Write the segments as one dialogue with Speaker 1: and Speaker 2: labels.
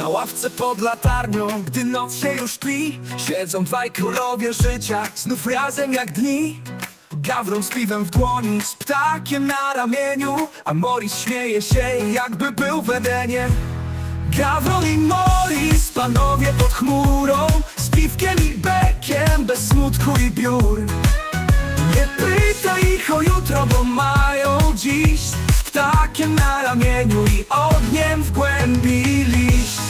Speaker 1: Na ławce pod latarnią, gdy noc się już tli Siedzą dwaj królowie życia, znów razem jak dni. Gawron z piwem w dłoni, z ptakiem na ramieniu A Morris śmieje się, jakby był w Edenie. Gawron i Morris, panowie pod chmurą Z piwkiem i bekiem, bez smutku i biur. Nie pytaj ich o jutro, bo mają dziś Z ptakiem na ramieniu i ogniem w głębi liść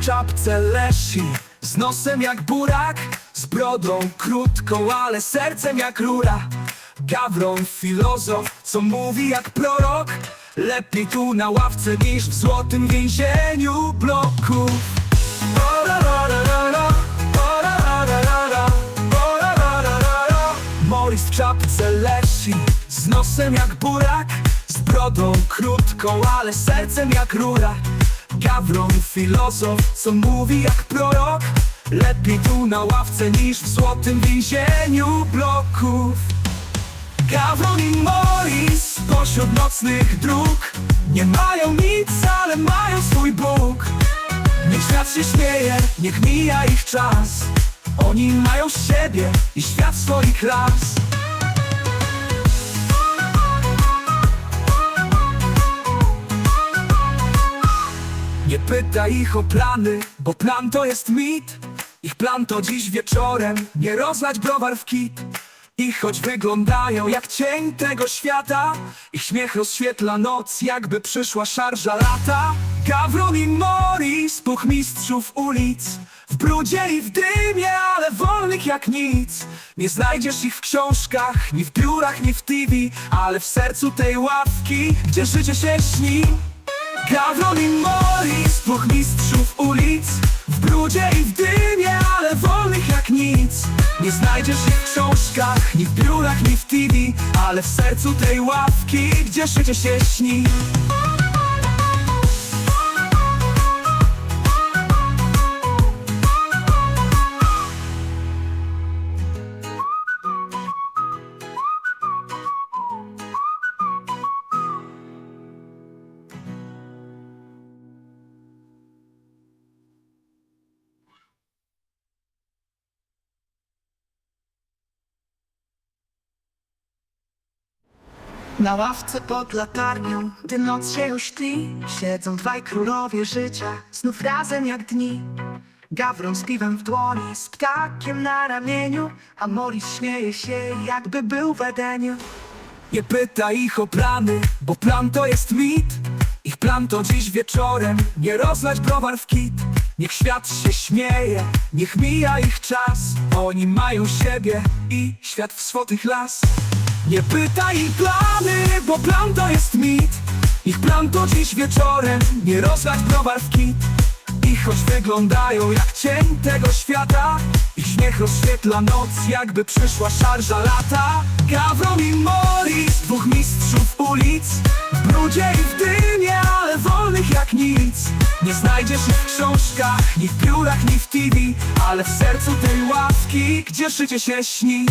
Speaker 1: w czapce leszy. Z nosem jak burak Z brodą krótką, ale sercem jak rura. Gawron filozof, co mówi jak prorok. Lepiej tu na ławce niż w złotym więzieniu o-ra-ra-ra-ra-ra. Morris w czapce leszy Z nosem jak burak. Z brodą krótką, ale sercem jak rura Gawron filozof, co mówi jak prorok. Lepiej tu na ławce niż w złotym więzieniu bloków. Gawron i Morris pośród nocnych dróg. Nie mają nic, ale mają swój Bóg. Niech świat się śmieje, niech mija ich czas. Oni mają siebie i świat swoich las pytaj ich o plany, bo plan to jest mit. Ich plan to dziś wieczorem, nie rozlać browar w kit. I choć wyglądają jak cień tego świata Ich śmiech rozświetla noc, jakby przyszła szarża lata. Gawron i Morris, puch mistrzów ulic W brudzie i w dymie, ale wolnych jak nic. Nie znajdziesz ich w książkach, ni w biurach, ni w TV Ale w sercu tej ławki, gdzie życie się śni. Gawron i Morris, dwóch mistrzów ulic W brudzie i w dymie, ale wolnych jak nic. Nie znajdziesz ich w książkach, ni w biurach, ni w TV Ale w sercu tej ławki, gdzie życie się śni Na ławce pod latarnią, gdy noc się już tli Siedzą dwaj królowie życia, znów razem jak dni. Gawron z piwem w dłoni, z ptakiem na ramieniu A Morris śmieje się, jakby był w Edeniu. Nie pytaj ich o plany, bo plan to jest mit. Ich plan to dziś wieczorem, nie rozlać browar w kit. Niech świat się śmieje, niech mija ich czas. Oni mają siebie i świat w swotych las nie pytaj ich plany, bo plan to jest mit. Ich plan to dziś wieczorem, nie rozlać browar w kit. I choć wyglądają jak cień tego świata. Ich śmiech rozświetla noc, jakby przyszła szarża lata. Gawron i Morris, dwóch mistrzów ulic. Brudzie i w dymie, ale wolnych jak nic. Nie znajdziesz ich w książkach, ni w biurach, ni w TV Ale w sercu tej ławki, gdzie życie się śni